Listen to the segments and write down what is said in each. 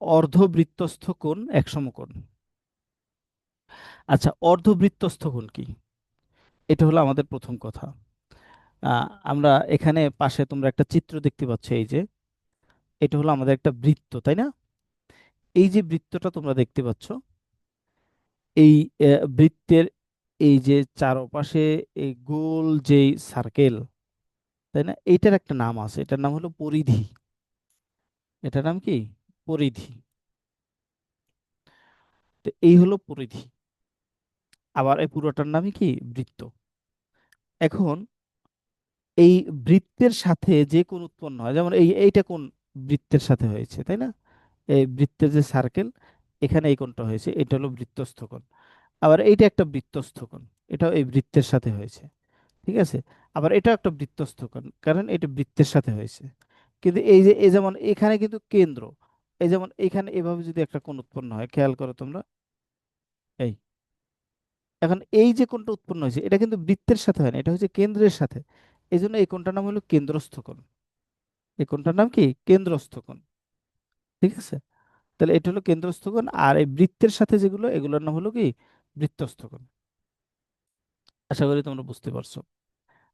অর্ধবৃত্তস্থ কোণ এক সমকোণ। আচ্ছা অর্ধবৃত্তস্থ কোণ কি? এটা হলো আমাদের প্রথম কথা। আমরা এখানে পাশে তোমরা একটা চিত্র দেখতে পাচ্ছ, এই যে। এটা হলো আমাদের একটা বৃত্ত, তাই না? এই যে বৃত্তটা তোমরা দেখতে পাচ্ছ, এই বৃত্তের এই যে চারপাশে এই গোল যেই সার্কেল তাই না? এইটার একটা নাম আছে, এটার নাম হলো পরিধি। এটার নাম কি? পরিধি। তো এই হলো পরিধি। আবার এই পুরোটার নামই কি? বৃত্ত। এখন এই বৃত্তের সাথে যে কোন উৎপন্ন হয়, যেমন এই, এইটা কোন বৃত্তের সাথে হয়েছে, তাই না? এই বৃত্তের যে সার্কেল এখানে এই কোণটা হয়েছে, এটা হলো বৃত্তস্থ কোণ। আবার এইটা একটা বৃত্তস্থ কোণ, এটাও এই বৃত্তের সাথে হয়েছে, ঠিক আছে? আবার এটাও একটা বৃত্তস্থ কোণ, কারণ এটা বৃত্তের সাথে হয়েছে। কিন্তু এই যে, এই যেমন এখানে কিন্তু কেন্দ্র এই যেমন এখানে এভাবে যদি একটা কোণ উৎপন্ন হয়, খেয়াল করো তোমরা। এই। এখন এই যে কোণটা উৎপন্ন হয়েছে, এটা কিন্তু বৃত্তের সাথে হয় না, এটা হচ্ছে কেন্দ্রের সাথে। এই জন্য এই কোণটার নাম হলো কেন্দ্রস্থ কোণ। এই কোণটার নাম কি? কেন্দ্রস্থ কোণ। ঠিক আছে? তাহলে এটা হলো কেন্দ্রস্থ কোণ, আর এই বৃত্তের সাথে যেগুলো, এগুলোর নাম হলো কি? বৃত্তস্থ কোণ। আশা করি তোমরা বুঝতে পারছ।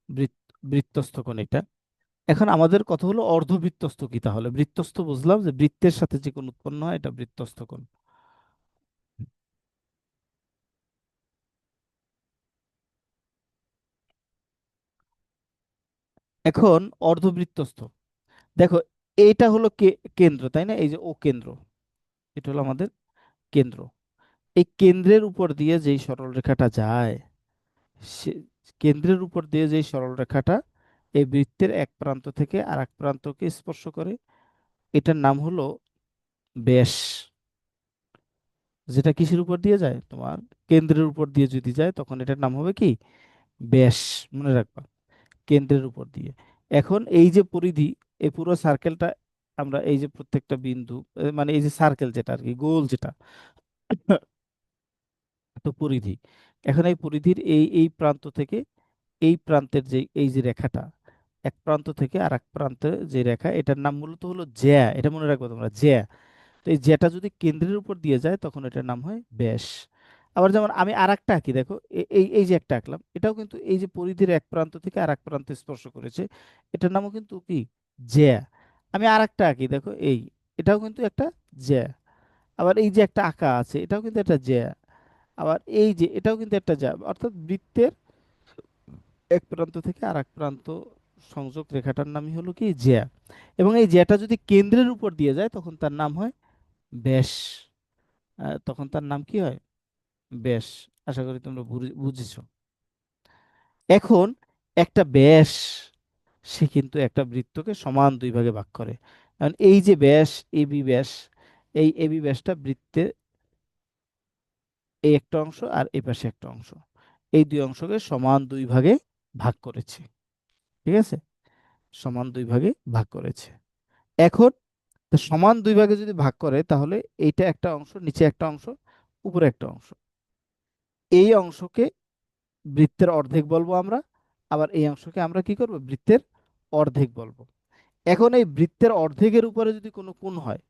বৃত্ত, বৃত্তস্থ কোণ এটা। এখন আমাদের কথা হলো অর্ধবৃত্তস্থ কি তাহলে? বৃত্তস্থ বুঝলাম যে বৃত্তের সাথে যে কোণ উৎপন্ন হয় এটা বৃত্তস্থ কোণ। এখন অর্ধবৃত্তস্থ। দেখো এটা হলো কেন্দ্র, তাই না? এই যে ও কেন্দ্র, এটা হলো আমাদের কেন্দ্র। এই কেন্দ্রের উপর দিয়ে যেই সরল রেখাটা যায়, সে, কেন্দ্রের উপর দিয়ে যেই সরল রেখাটা এই বৃত্তের এক প্রান্ত থেকে আর এক প্রান্তকে স্পর্শ করে। এটার নাম হলো ব্যাস। যেটা কিসের উপর দিয়ে যায়? তোমার কেন্দ্রের উপর দিয়ে যদি যায়, তখন এটার নাম হবে কি? ব্যাস। মনে রাখবা। কেন্দ্রের উপর দিয়ে। এখন এই যে পরিধি, এই পুরো সার্কেলটা আমরা এই যে প্রত্যেকটা বিন্দু মানে এই যে সার্কেল যেটা আর কি, গোল যেটা, তো পরিধি। এখন এই পরিধির এই এই প্রান্ত থেকে এই প্রান্তের যে, এই যে রেখাটা এক প্রান্ত থেকে আর এক প্রান্তে যে রেখা, এটার নাম মূলত হলো জ্যা। এটা মনে রাখব তোমরা, জ্যা। তো এই জ্যাটা যদি কেন্দ্রের উপর দিয়ে যায়, তখন এটার নাম হয় ব্যাস। আবার যেমন আমি আর একটা আঁকি, দেখো এই এই যে একটা আঁকলাম, এটাও কিন্তু এই যে পরিধির এক প্রান্ত থেকে আর এক প্রান্তে স্পর্শ করেছে, এটার নামও কিন্তু কি? জ্যা। আমি আর একটা আঁকি, দেখো, এই, এটাও কিন্তু একটা জ্যা। আবার এই যে একটা আঁকা আছে, এটাও কিন্তু একটা জ্যা। আবার এই যে, এটাও কিন্তু একটা জ্যা। অর্থাৎ বৃত্তের এক প্রান্ত থেকে আর এক প্রান্ত সংযোগ রেখাটার নামই হলো কি? জ্যা। এবং এই জ্যাটা যদি কেন্দ্রের উপর দিয়ে যায়, তখন তার নাম হয় ব্যাস। তখন তার নাম কি হয়? ব্যাস। আশা করি তোমরা বুঝে- বুঝেছ। এখন একটা ব্যাস, সে কিন্তু একটা বৃত্তকে সমান দুই ভাগে ভাগ করে। কারণ এই যে ব্যাস এবি ব্যাস, এই এবি ব্যাসটা বৃত্তের এই একটা অংশ আর এই পাশে একটা অংশ। এই দুই অংশকে সমান দুই ভাগে ভাগ করেছে। ঠিক আছে? সমান দুই ভাগে ভাগ করেছে। এখন সমান দুই ভাগে যদি ভাগ করে, তাহলে এইটা একটা অংশ, নিচে একটা অংশ, উপরে একটা অংশ। এই অংশকে বৃত্তের অর্ধেক বলব আমরা, আবার এই অংশকে আমরা কি করব? বৃত্তের অর্ধেক বলব। এখন এই বৃত্তের অর্ধেকের উপরে যদি কোনো কোণ হয়,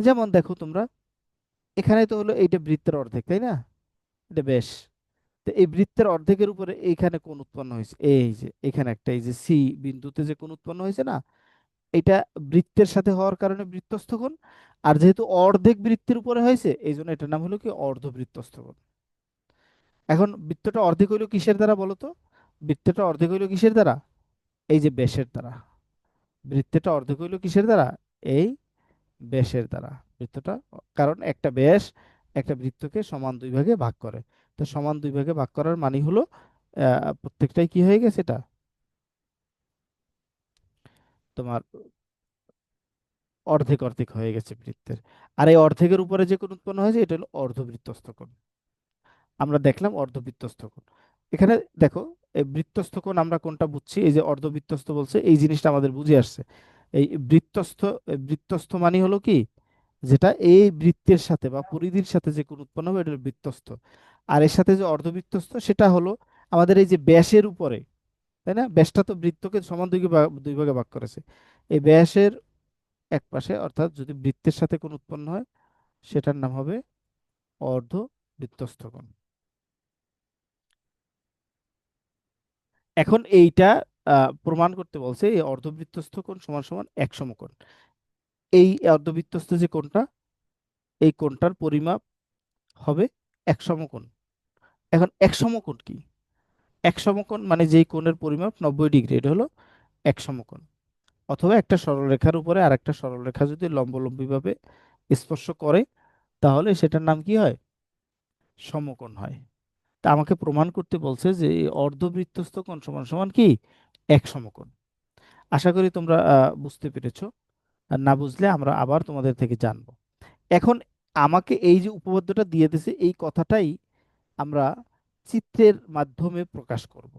যেমন দেখো তোমরা, এখানে তো হলো এইটা বৃত্তের অর্ধেক, তাই না? এটা বেশ। তো এই বৃত্তের অর্ধেকের উপরে এইখানে কোণ উৎপন্ন হয়েছে? এই যে, এখানে একটা, এই যে সি বিন্দুতে যে কোণ উৎপন্ন হয়েছে না, এটা বৃত্তের সাথে হওয়ার কারণে বৃত্তস্থ কোণ। আর যেহেতু অর্ধেক বৃত্তের উপরে হয়েছে, এই জন্য এটার নাম হলো কি? অর্ধবৃত্তস্থ কোণ। এখন বৃত্তটা অর্ধেক হইল কিসের দ্বারা বলো তো? বৃত্তটা অর্ধেক হইল কিসের দ্বারা? এই যে ব্যাসের দ্বারা। বৃত্তটা অর্ধেক হইল কিসের দ্বারা? এই ব্যাসের দ্বারা। বৃত্তটা, কারণ একটা ব্যাস একটা বৃত্তকে সমান দুই ভাগে ভাগ করে। তো সমান দুই ভাগে ভাগ করার মানে হলো প্রত্যেকটাই কি হয়ে গেছে এটা? তোমার অর্ধেক অর্ধেক হয়ে গেছে বৃত্তের। আর এই অর্ধেকের উপরে যে কোণ উৎপন্ন হয়েছে, এটা হলো অর্ধবৃত্তস্থ কোণ। আমরা দেখলাম অর্ধবৃত্তস্থ কোণ। এখানে দেখো, এই বৃত্তস্থ কোণ আমরা কোনটা বুঝছি? এই যে অর্ধবৃত্তস্থ বলছে, এই জিনিসটা আমাদের বুঝে আসছে। এই বৃত্তস্থ বৃত্তস্থ মানে হলো কি? যেটা এই বৃত্তের সাথে বা পরিধির সাথে যে কোণ উৎপন্ন হবে, এটা বৃত্তস্থ। আর এর সাথে যে অর্ধবৃত্তস্থ, সেটা হলো আমাদের এই যে ব্যাসের উপরে, তাই না? ব্যাসটা তো বৃত্তকে সমান দুই দুই ভাগে ভাগ করেছে। এই ব্যাসের এক পাশে, অর্থাৎ যদি বৃত্তের সাথে কোণ উৎপন্ন হয়, সেটার নাম হবে অর্ধ বৃত্তস্থ কোণ এখন এইটা প্রমাণ করতে বলছে এই অর্ধবৃত্তস্থ কোণ সমান সমান এক সমকোণ। এই অর্ধবৃত্তস্থ যে কোণটা, এই কোণটার পরিমাপ হবে এক সমকোণ। এখন এক সমকোণ কি? এক সমকোণ মানে যেই কোণের পরিমাপ নব্বই ডিগ্রি, এটা হলো এক সমকোণ। অথবা একটা সরলরেখার উপরে আর একটা সরলরেখা যদি লম্বলম্বিভাবে স্পর্শ করে, তাহলে সেটার নাম কি হয়? সমকোণ হয়। তা আমাকে প্রমাণ করতে বলছে যে অর্ধবৃত্তস্থ কোণ সমান সমান কি? এক সমকোণ। আশা করি তোমরা বুঝতে পেরেছ। আর না বুঝলে আমরা আবার তোমাদের থেকে জানব। এখন আমাকে এই যে উপপাদ্যটা দিয়ে দিছে এই কথাটাই আমরা চিত্রের মাধ্যমে প্রকাশ করব।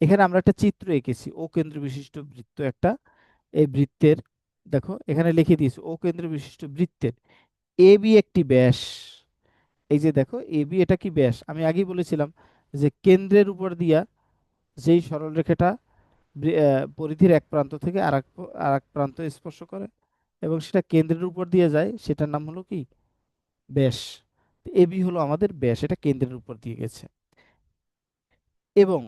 এখানে আমরা একটা চিত্র এঁকেছি, ও কেন্দ্র বিশিষ্ট বৃত্ত একটা। এই বৃত্তের, দেখো, এখানে লিখে দিয়েছি, ও কেন্দ্র বিশিষ্ট বৃত্তের। এ বি একটি ব্যাস। এই যে দেখো, এ বি এটা কি ব্যাস? আমি আগেই বলেছিলাম যে কেন্দ্রের উপর দিয়া যেই সরলরেখাটা পরিধির এক প্রান্ত থেকে আর এক প্রান্ত স্পর্শ করে এবং সেটা কেন্দ্রের উপর দিয়ে যায়, সেটার নাম হলো কি? ব্যাস। এবি হলো আমাদের ব্যাস, এটা কেন্দ্রের উপর দিয়ে গেছে। এবং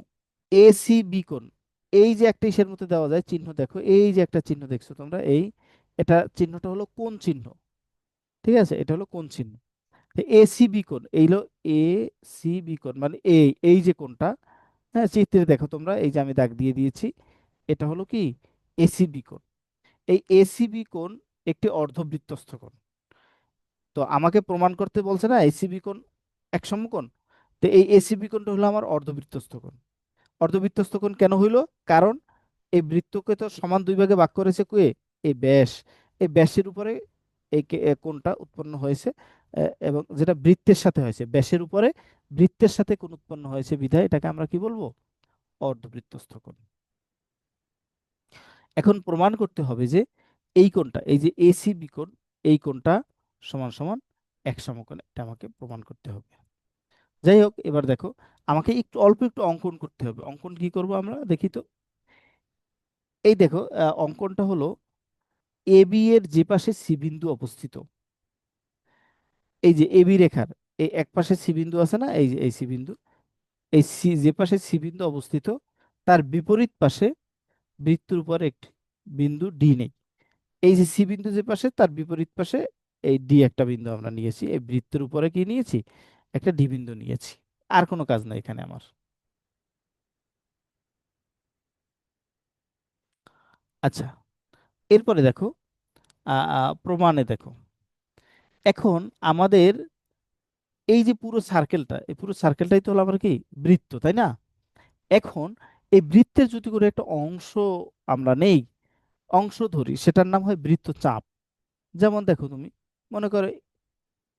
এসি বি কোণ, এই যে একটা ইসের মধ্যে দেওয়া যায় চিহ্ন, দেখো, এই যে একটা চিহ্ন দেখছ তোমরা, এই, এটা চিহ্নটা হলো কোন চিহ্ন, ঠিক আছে? এটা হলো কোন চিহ্ন। এসি বি কোণ, এই হলো এ সি বি কোণ মানে এই এই যে কোণটা হ্যাঁ চিত্রে দেখো তোমরা, এই যে আমি দাগ দিয়ে দিয়েছি, এটা হলো কি? এসিবি কোণ। এই এসিবি কোণ একটি অর্ধবৃত্তস্থ কোণ। তো আমাকে প্রমাণ করতে বলছে না এসিবি কোণ এক সমকোণ? তো এই এসিবি কোণটা হলো আমার অর্ধবৃত্তস্থ কোণ। অর্ধবৃত্তস্থ কোণ কেন হইল? কারণ এই বৃত্তকে তো সমান দুই ভাগে ভাগ করেছে কে? এই ব্যাস। এই ব্যাসের উপরে এই কোণটা উৎপন্ন হয়েছে এবং যেটা বৃত্তের সাথে হয়েছে, ব্যাসের উপরে বৃত্তের সাথে কোণ উৎপন্ন হয়েছে বিধায় এটাকে আমরা কি বলব? অর্ধবৃত্তস্থ কোণ। এখন প্রমাণ করতে হবে যে এই কোণটা, এই যে এসি বি কোণ, এই কোণটা সমান সমান এক সমকোণ। এটা আমাকে প্রমাণ করতে হবে। যাই হোক, এবার দেখো, আমাকে একটু, অল্প একটু অঙ্কন করতে হবে। অঙ্কন কি করব আমরা? দেখি তো। এই দেখো অঙ্কনটা হলো এ বি এর যে পাশে সি বিন্দু অবস্থিত। এই যে এবি রেখার এই এক পাশে সি বিন্দু আছে না? এই যে, এই সি বিন্দু। এই সি, যে পাশে সি বিন্দু অবস্থিত, তার বিপরীত পাশে বৃত্তের উপর একটি বিন্দু ডি নেই। এই যে সি বিন্দু যে পাশে, তার বিপরীত পাশে এই ডি একটা বিন্দু আমরা নিয়েছি, এই বৃত্তের উপরে কি নিয়েছি? একটা ডি বিন্দু নিয়েছি। আর কোনো কাজ নাই এখানে আমার। আচ্ছা এরপরে দেখো প্রমাণে দেখো। এখন আমাদের এই যে পুরো সার্কেলটা এই পুরো সার্কেলটাই তো হলো আমার কি? বৃত্ত, তাই না? এখন এই বৃত্তের যদি করে একটা অংশ আমরা নেই, অংশ ধরি, সেটার নাম হয় বৃত্তচাপ। যেমন দেখো তুমি মনে করো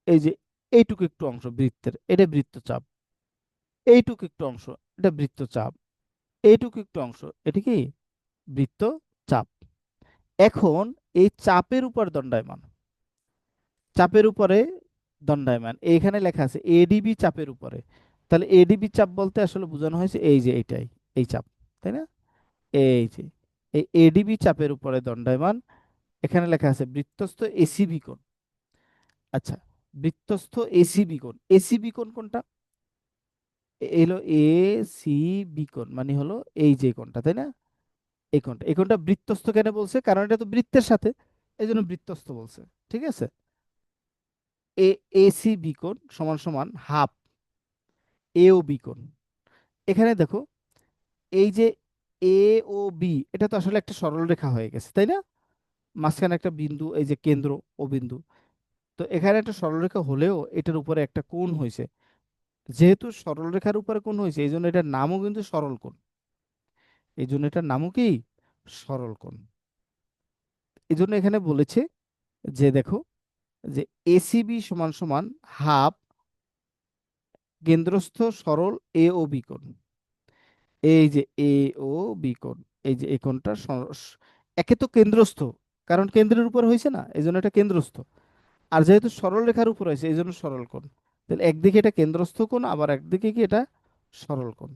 এই যে এইটুকু একটু অংশ বৃত্তের, এটা বৃত্তচাপ। এইটুকু একটু অংশ, এটা বৃত্তচাপ। এইটুকু একটু অংশ, এটি কি? বৃত্তচাপ। এখন এই চাপের উপর দণ্ডায়মান। চাপের উপরে দণ্ডায়মান। এইখানে লেখা আছে এডিবি চাপের উপরে। তাহলে এডিবি চাপ বলতে আসলে বোঝানো হয়েছে এই যে এইটাই, এই চাপ, তাই না? এই যে, এই এডিবি চাপের উপরে দণ্ডায়মান, এখানে লেখা আছে বৃত্তস্থ এসিবি কোণ। আচ্ছা বৃত্তস্থ এসিবি কোণ। এসিবি কোণ কোনটা এলো এ সি বি কোণ মানে হলো এই যে কোণটা, তাই না? এই কোণটা। এই কোণটা বৃত্তস্থ কেন বলছে? কারণ এটা তো বৃত্তের সাথে এই জন্য বৃত্তস্থ বলছে, ঠিক আছে? এ এসি বি কোণ সমান সমান হাফ এ ও এখানে দেখো, এই যে এ ও বি এটা তো আসলে একটা সরলরেখা হয়ে গেছে, তাই না? মাঝখানে একটা বিন্দু, এই যে কেন্দ্র ও বিন্দু তো এখানে একটা সরলরেখা হলেও এটার উপরে একটা কোণ হয়েছে। যেহেতু সরলরেখার উপরে কোণ হয়েছে এই জন্য এটার নামও কিন্তু সরল কোণ। এই জন্য এটার নামও কি? সরল কোণ। এই জন্য এখানে বলেছে যে দেখো, যে এসিবি সমান সমান হাফ কেন্দ্রস্থ সরল এ ও বি কোণ। এই যে এ ও বি কোণ, এই যে এই কোণটা একে তো কেন্দ্রস্থ, কারণ কেন্দ্রের উপর হয়েছে না এই জন্য এটা কেন্দ্রস্থ। আর যেহেতু সরল রেখার উপর হয়েছে এই জন্য সরল কোণ। তাহলে একদিকে এটা কেন্দ্রস্থ কোণ, আবার একদিকে কি এটা সরল কোণ।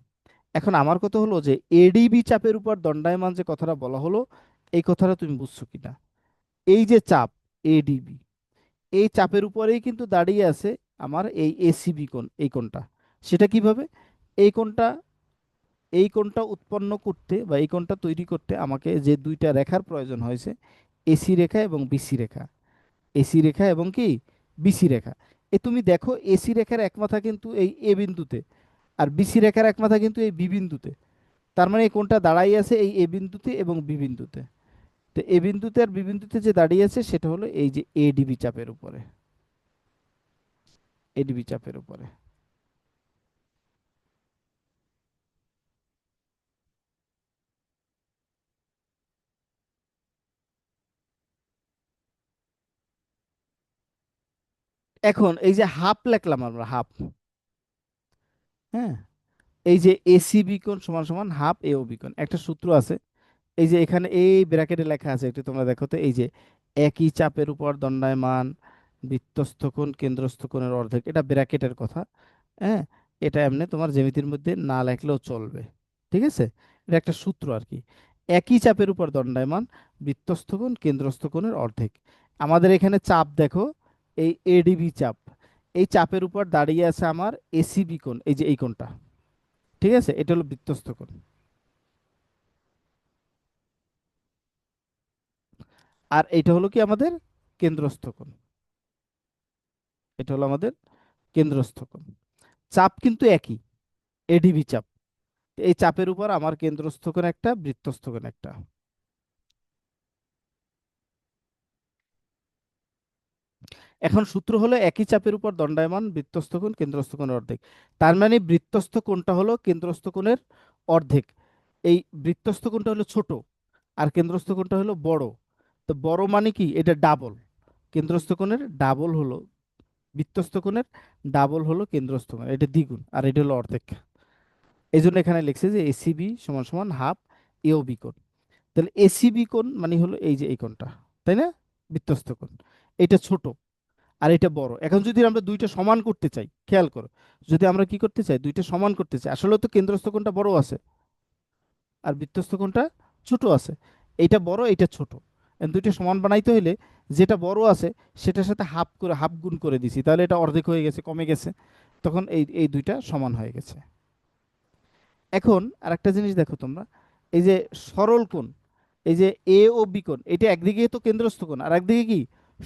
এখন আমার কথা হলো যে এডিবি চাপের উপর দণ্ডায়মান যে কথাটা বলা হলো, এই কথাটা তুমি বুঝছ কিনা? এই যে চাপ এডিবি এই চাপের উপরেই কিন্তু দাঁড়িয়ে আছে আমার এই এসিবি কোণ, এই কোণটা। সেটা কীভাবে? এই কোণটা এই কোণটা উৎপন্ন করতে বা এই কোণটা তৈরি করতে আমাকে যে দুইটা রেখার প্রয়োজন হয়েছে এসি রেখা এবং বিসি রেখা। এসি রেখা এবং কি? বিসি রেখা। এ তুমি দেখো এসি রেখার এক মাথা কিন্তু এই এ বিন্দুতে আর বিসি রেখার এক মাথা কিন্তু এই বি বিন্দুতে। তার মানে কোনটা দাঁড়াই আছে এই এ বিন্দুতে এবং বি বিন্দুতে। তো এ বিন্দুতে আর বি বিন্দুতে যে দাঁড়িয়ে আছে সেটা হলো এই যে এডিবি চাপের উপরে। এডিবি চাপের উপরে। এখন এই যে হাফ লেখলাম আমরা, হাফ। হ্যাঁ? এই যে এসি বিকোণ সমান সমান হাফ এও বিকোণ। একটা সূত্র আছে। এই যে এখানে এই ব্র্যাকেটে লেখা আছে, একটু তোমরা দেখো তো, এই যে একই চাপের উপর দণ্ডায়মান বৃত্তস্থ কোণ, কেন্দ্রস্থ কোণের অর্ধেক। এটা ব্র্যাকেটের কথা। হ্যাঁ? এটা এমনি তোমার জ্যামিতির মধ্যে না লেখলেও চলবে। ঠিক আছে? এটা একটা সূত্র আর কি। একই চাপের উপর দণ্ডায়মান বৃত্তস্থ কোণ, কেন্দ্রস্থ কোণের অর্ধেক। আমাদের এখানে চাপ দেখো এই এডিবি চাপ। এই চাপের উপর দাঁড়িয়ে আছে আমার এসিবি কোণ, এই যে এই কোণটা। ঠিক আছে? এটা হলো বৃত্তস্থ কোণ। আর এটা হলো কি আমাদের কেন্দ্রস্থ কোণ? এটা হলো আমাদের কেন্দ্রস্থ কোণ। চাপ কিন্তু একই এডিবি চাপ। এই চাপের উপর আমার কেন্দ্রস্থ কোণ একটা, বৃত্তস্থ কোণ একটা। এখন সূত্র হলো একই চাপের উপর দণ্ডায়মান বৃত্তস্থ কোণ, কেন্দ্রস্থ কোণের অর্ধেক। তার মানে বৃত্তস্থ কোণটা হলো কেন্দ্রস্থ কোণের অর্ধেক। এই বৃত্তস্থ কোণটা হলো ছোট আর কেন্দ্রস্থ কোণটা হলো বড়। তো বড় মানে কি? এটা ডাবল কেন্দ্রস্থ কোণের ডাবল হলো বৃত্তস্থ কোণের ডাবল হলো কেন্দ্রস্থ কোণ এটা দ্বিগুণ আর এটা হলো অর্ধেক। এই জন্য এখানে লিখছে যে এসিবি সমান সমান হাফ এও বি কোণ। তাহলে এসিবি কোণ মানে হলো এই যে এই কোণটা, তাই না? বৃত্তস্থ কোণ। এটা ছোট। আর এটা বড়। এখন যদি আমরা দুইটা সমান করতে চাই, খেয়াল করো, যদি আমরা কি করতে চাই, দুইটা সমান করতে চাই, আসলে তো কেন্দ্রস্থ কোণটা বড় আছে আর বৃত্তস্থ কোণটা ছোট আছে। এইটা বড় এইটা ছোট। দুইটা সমান বানাইতে হইলে যেটা বড় আছে, সেটার সাথে হাফ করে হাফ গুণ করে দিছি, তাহলে এটা অর্ধেক হয়ে গেছে, কমে গেছে। তখন এই এই দুইটা সমান হয়ে গেছে। এখন আরেকটা জিনিস দেখো তোমরা, এই যে সরল কোণ, এই যে এ ও বি কোণ, এটা একদিকে তো কেন্দ্রস্থ কোণ, আর একদিকে কি?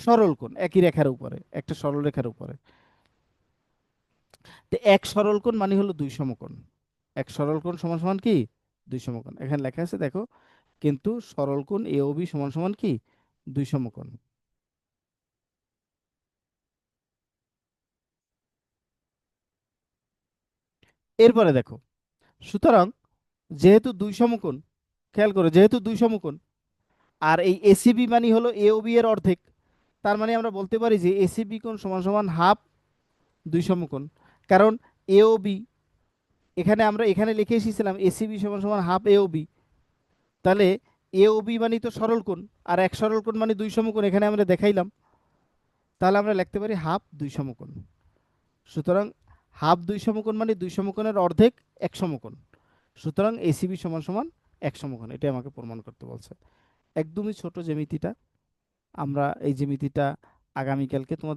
সরল কোণ, একই রেখার উপরে, একটা সরল রেখার উপরে। তো এক সরল কোণ মানে হলো দুই সমকোণ। এক সরল কোণ সমান সমান কি? দুই সমকোণ। এখানে লেখা আছে, দেখো, কিন্তু সরল কোণ এ ও বি সমান সমান কি? দুই সমকোণ। এরপরে দেখো, সুতরাং যেহেতু দুই সমকোণ, খেয়াল করো, যেহেতু দুই সমকোণ, আর এই এসিবি মানে হলো এ ও বি এর অর্ধেক তার মানে আমরা বলতে পারি যে এসিবি কোণ সমান সমান হাফ দুই সমকোণ কারণ এ ও বি এখানে আমরা এখানে লিখে এসেছিলাম এসিবি সমান সমান হাফ এ ও বি তাহলে এ ও বি মানে তো সরল কোণ, আর এক সরল কোণ মানে দুই সমকোণ এখানে আমরা দেখাইলাম। তাহলে আমরা লিখতে পারি হাফ দুই সমকোণ সুতরাং হাফ দুই সমকোণ মানে দুই সমকোণের অর্ধেক এক সমকোণ সুতরাং এসিবি সমান সমান এক সমকোণ এটাই আমাকে প্রমাণ করতে বলছে। একদমই ছোট জ্যামিতিটা। আমরা এই জ্যামিতিটা আগামীকালকে তোমাদের